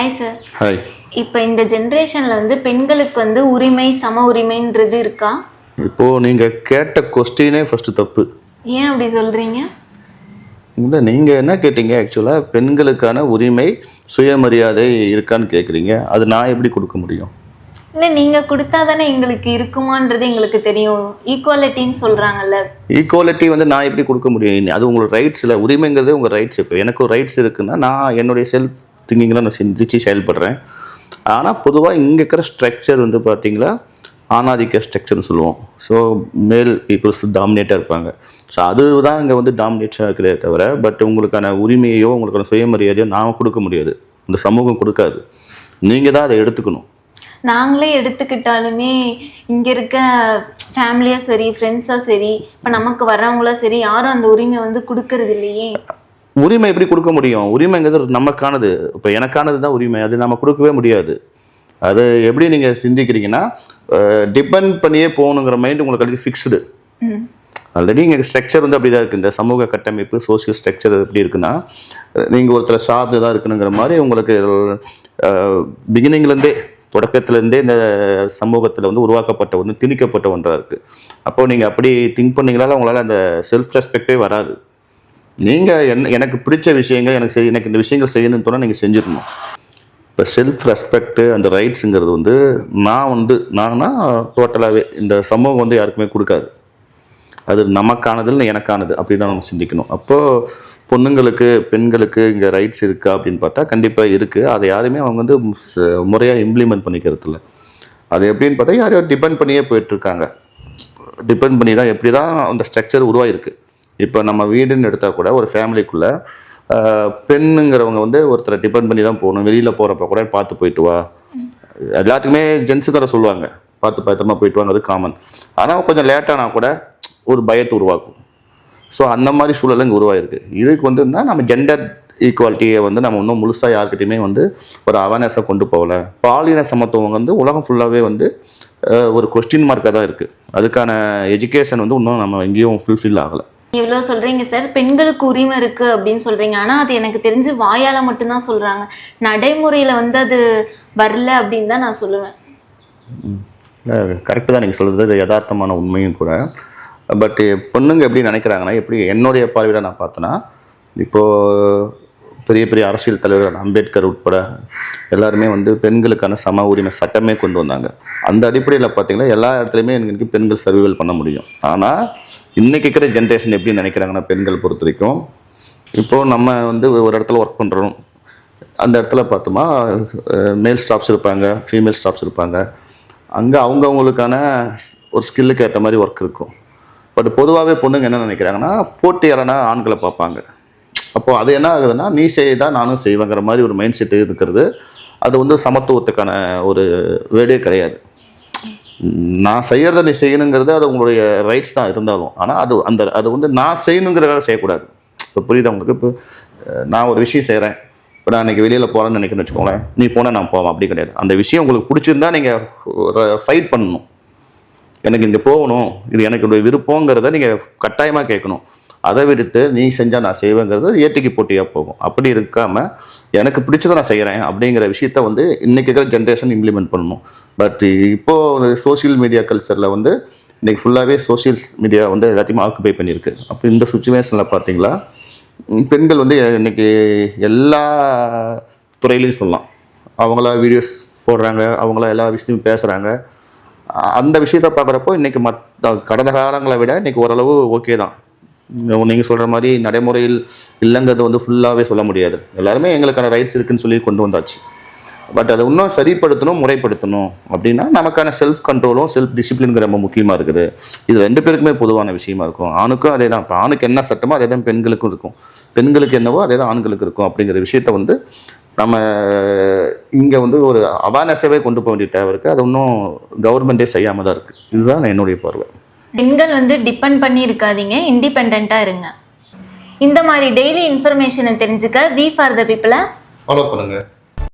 Hi sir hi இப்போ இந்த ஜென்ரேஷனில் வந்து பெண்களுக்கு வந்து உரிமை சம உரிமைன்றது இருக்கா? இப்போது நீங்கள் கேட்ட கொஸ்டினே ஃபஸ்ட்டு தப்பு. ஏன் அப்படி சொல்கிறீங்க இல்லை நீங்கள் என்ன கேட்டீங்க? ஆக்சுவலாக பெண்களுக்கான உரிமை சுயமரியாதை இருக்கான்னு கேட்குறீங்க அது நான் எப்படி கொடுக்க முடியும்? இல்லை நீங்கள் கொடுத்தா தானே எங்களுக்கு இருக்குமான்றது எங்களுக்கு தெரியும். ஈக்குவாலிட்டின்னு சொல்கிறாங்கல்ல ஈக்குவாலிட்டி வந்து நான் எப்படி கொடுக்க முடியும்? அது உங்களோட ரைட்ஸ் இல்லை உரிமைங்கிறது உங்கள் ரைட்ஸ் இப்போ எனக்கு ஒரு ரைட்ஸ் இருக்குன்னா நான் என்னுடைய செல்ஃப் திங்கிங்கில் நான் சிந்தித்து செயல்படுறேன். ஆனால் பொதுவாக இங்கே இருக்கிற ஸ்ட்ரக்சர் வந்து பார்த்திங்களா ஆணாதிக்க ஸ்ட்ரக்சர்னு சொல்லுவோம். ஸோ மேல் பீப்புள்ஸ் டாமினேட்டாக இருப்பாங்க. ஸோ அதுதான் இங்கே வந்து டாமினேட்டாக இருக்கிறதே தவிர பட் உங்களுக்கான உரிமையோ உங்களுக்கான சுயமரியாதையோ நாம் கொடுக்க முடியாது. இந்த சமூகம் கொடுக்காது. நீங்கள் தான் அதை எடுத்துக்கணும். நாங்களே எடுத்துக்கிட்டாலுமே இங்கே இருக்க ஃபேமிலியாக சரி ஃப்ரெண்ட்ஸாக சரி இப்போ நமக்கு வர்றவங்களா சரி யாரும் அந்த உரிமை வந்து கொடுக்கறது இல்லையே. உரிமை எப்படி கொடுக்க முடியும்? உரிமைங்கிறது நமக்கானது. இப்போ எனக்கானது தான் உரிமை. அது நம்ம கொடுக்கவே முடியாது. அது எப்படி நீங்கள் சிந்திக்கிறீங்கன்னா டிபெண்ட் பண்ணியே போகணுங்கிற மைண்ட் உங்களுக்கு ஆல்ரெடி ஃபிக்ஸ்டு ஆல்ரெடி இங்கே ஸ்ட்ரக்சர் வந்து அப்படி தான் இருக்குது இந்த சமூக கட்டமைப்பு சோசியல் ஸ்ட்ரக்சர் எப்படி இருக்குன்னா நீங்கள் ஒருத்தரை சார்ந்து தான் இருக்கணுங்கிற மாதிரி உங்களுக்கு பிகினிங்லேருந்தே தொடக்கத்துலேருந்தே இந்த சமூகத்தில் வந்து உருவாக்கப்பட்ட ஒன்று திணிக்கப்பட்ட ஒன்றாக இருக்குது அப்போ நீங்கள் அப்படி திங்க் பண்ணீங்களால உங்களால் அந்த செல்ஃப் ரெஸ்பெக்டே வராது. நீங்கள் என்ன எனக்கு பிடிச்ச விஷயங்கள் எனக்கு செய் எனக்கு இந்த விஷயங்கள் செய்யணும்னு சொன்னால் நீங்கள் செஞ்சிடணும். இப்போ செல்ஃப் ரெஸ்பெக்ட் அந்த ரைட்ஸுங்கிறது வந்து நான் வந்து நான்னா டோட்டலாகவே இந்த சமூகம் வந்து யாருக்குமே கொடுக்காது. அது நமக்கானது இல்லை எனக்கானது அப்படி தான் நம்ம சிந்திக்கணும். அப்போது பொண்ணுங்களுக்கு பெண்களுக்கு இங்கே ரைட்ஸ் இருக்கா அப்படின்னு பார்த்தா கண்டிப்பாக இருக்குது அதை யாருமே அவங்க வந்து முறையாக இம்ப்ளிமெண்ட் பண்ணிக்கிறது இல்லை. அது எப்படின்னு பார்த்தா யாரையோ டிபெண்ட் பண்ணியே போயிட்டுருக்காங்க டிபெண்ட் பண்ணி தான் எப்படி தான் அந்த ஸ்ட்ரக்சர் உருவாயிருக்கு. இப்போ நம்ம வீடுன்னு எடுத்தால் கூட ஒரு ஃபேமிலிக்குள்ளே பெண்ணுங்கிறவங்க வந்து ஒருத்தரை டிபெண்ட் பண்ணி தான் போகணும். வெளியில் போகிறப்ப கூட பார்த்து போயிட்டு வா. எல்லாத்துக்குமே ஜென்ஸுக்கு அதை சொல்லுவாங்க. பார்த்து பத்திரமா போயிட்டு வாங்க அது காமன் ஆனால் கொஞ்சம் லேட்டானா கூட ஒரு பயத்தை உருவாக்கும். ஸோ அந்த மாதிரி சூழல் இங்கே உருவாயிருக்கு. இதுக்கு வந்து நம்ம ஜெண்டர் ஈக்குவாலிட்டியை வந்து நம்ம இன்னும் முழுசாக யார்கிட்டையுமே வந்து ஒரு அவேர்னஸை கொண்டு போகல. பாலின சமத்துவம் வந்து உலகம் ஃபுல்லாகவே வந்து ஒரு கொஸ்டின் மார்க்காக தான் இருக்குது அதுக்கான எஜுகேஷன் வந்து இன்னும் நம்ம எங்கேயும் ஃபுல்ஃபில் ஆகலை. இவ்வளோ சொல்கிறீங்க சார். பெண்களுக்கு உரிமை இருக்குது அப்படின்னு சொல்கிறீங்க ஆனால் அது எனக்கு தெரிஞ்சு வாயால் மட்டும்தான் சொல்கிறாங்க நடைமுறையில் வந்து அது வரல அப்படின்னு தான் நான் சொல்லுவேன். கரெக்டு தான் நீங்கள் சொல்கிறது அது யதார்த்தமான உண்மையும் கூட. பட் பொண்ணுங்க எப்படி நினைக்கிறாங்கன்னா எப்படி என்னுடைய பார்வையில் நான் பார்த்தேன்னா இப்போது பெரிய பெரிய அரசியல் தலைவர் அம்பேத்கர் உட்பட எல்லாருமே வந்து பெண்களுக்கான சம உரிமை சட்டமே கொண்டு வந்தாங்க. அந்த அடிப்படையில் பார்த்தீங்கன்னா எல்லா இடத்துலையுமே எனக்கு பெண்கள் சர்வைவல் பண்ண முடியும். ஆனால் இன்னைக்கு இருக்கிற ஜென்ரேஷன் எப்படி நினைக்கிறாங்கன்னா பெண்கள் பொறுத்த வரைக்கும் இப்போது நம்ம வந்து ஒரு இடத்துல ஒர்க் பண்ணுறோம் அந்த இடத்துல பார்த்தோமா மேல் ஸ்டாஃப்ஸ் இருப்பாங்க ஃபீமேல் ஸ்டாஃப்ஸ் இருப்பாங்க. அங்கே அவங்கவுங்களுக்கான ஒரு ஸ்கில்லுக்கு ஏற்ற மாதிரி ஒர்க் இருக்கும். பட் பொதுவாகவே பொண்ணுங்க என்ன நினைக்கிறாங்கன்னா போட்டியாளனா ஆண்களை பார்ப்பாங்க. அப்போது அது என்ன ஆகுதுன்னா நீ செய்தா நானும் செய்வேங்கிற மாதிரி ஒரு மைண்ட் செட்டு இருக்கிறது. அது வந்து சமத்துவத்துக்கான ஒரு வேடே கிடையாது. நான் செய்யறத நீ செய்யணுங்கிறது அது உங்களுடைய ரைட்ஸ் தான் இருந்தாலும். ஆனால் அது அந்த அது வந்து நான் செய்யணுங்கிறதால செய்யக்கூடாது. இப்போ புரியுதா உங்களுக்கு? இப்போ நான் ஒரு விஷயம் செய்கிறேன் இப்போ நான் இன்னைக்கு வெளியில் போகிறேன்னு நினைக்கிறேன்னு வச்சுக்கோங்களேன். நீ போனால் நான் போவேன் அப்படி கிடையாது. அந்த விஷயம் உங்களுக்கு பிடிச்சிருந்தா நீங்கள் ஃபைட் பண்ணணும். எனக்கு இங்கே போகணும். இது எனக்கு விருப்பங்கிறத நீங்கள் கட்டாயமாக கேட்கணும். அதை விட்டுட்டு நீ செஞ்சால் நான் செய்வேங்கிறது ஏட்டிக்கு போட்டியாக போகும். அப்படி இருக்காமல் எனக்கு பிடிச்சதை நான் செய்கிறேன் அப்படிங்கிற விஷயத்த வந்து இன்றைக்கி இருக்கிற ஜென்ரேஷன் இம்ப்ளிமெண்ட் பண்ணணும். பட் இப்போது சோஷியல் மீடியா கல்ச்சரில் வந்து இன்றைக்கி ஃபுல்லாகவே சோசியல் மீடியா வந்து எல்லாத்தையுமே ஆக்குபை பண்ணியிருக்கு. அப்போ இந்த சுச்சுவேஷனில் பார்த்தீங்களா பெண்கள் வந்து இன்றைக்கி எல்லா துறையிலையும் சொல்லலாம். அவங்களா வீடியோஸ் போடுறாங்க அவங்களா எல்லா விஷயத்தையும் பேசுகிறாங்க அந்த விஷயத்த பார்க்குறப்போ இன்றைக்கி மற்ற கடந்த காலங்களை விட இன்றைக்கி ஓரளவு ஓகே தான். நீங்கள் சொல்கிற மாதிரி நடைமுறையில் இல்லைங்கிறது வந்து ஃபுல்லாகவே சொல்ல முடியாது. எல்லாருமே எங்களுக்கான ரைட்ஸ் இருக்குன்னு சொல்லி கொண்டு வந்தாச்சு. பட் அதை இன்னும் சரிப்படுத்தணும் முறைப்படுத்தணும் அப்படின்னா நமக்கான செல்ஃப் கண்ட்ரோலும் செல்ஃப் டிசிப்ளினுங்கிற ரொம்ப முக்கியமாக இருக்குது. இது ரெண்டு பேருக்குமே பொதுவான விஷயமா இருக்கும். ஆணுக்கும் அதே தான் இப்போ ஆணுக்கு என்ன சட்டமோ அதே தான் பெண்களுக்கும் இருக்கும். பெண்களுக்கு என்னவோ அதே தான் ஆண்களுக்கு இருக்கும் அப்படிங்கிற விஷயத்த வந்து நம்ம இங்கே வந்து ஒரு அவேர்னஸாகவே கொண்டு போக வேண்டிய தேவை இருக்குது அது இன்னும் கவர்மெண்ட்டே செய்யாமல் தான் இருக்குது இதுதான் என்னுடைய பார்வை. பெண்கள் வந்து டிபெண்ட் பண்ணி இருக்காதீங்க இண்டிபெண்ட்டாக இருங்க. இந்த மாதிரி டெய்லி இன்ஃபர்மேஷனை தெரிஞ்சுக்க வி ஃபார் த பீப்புளை ஃபாலோ பண்ணுங்கள்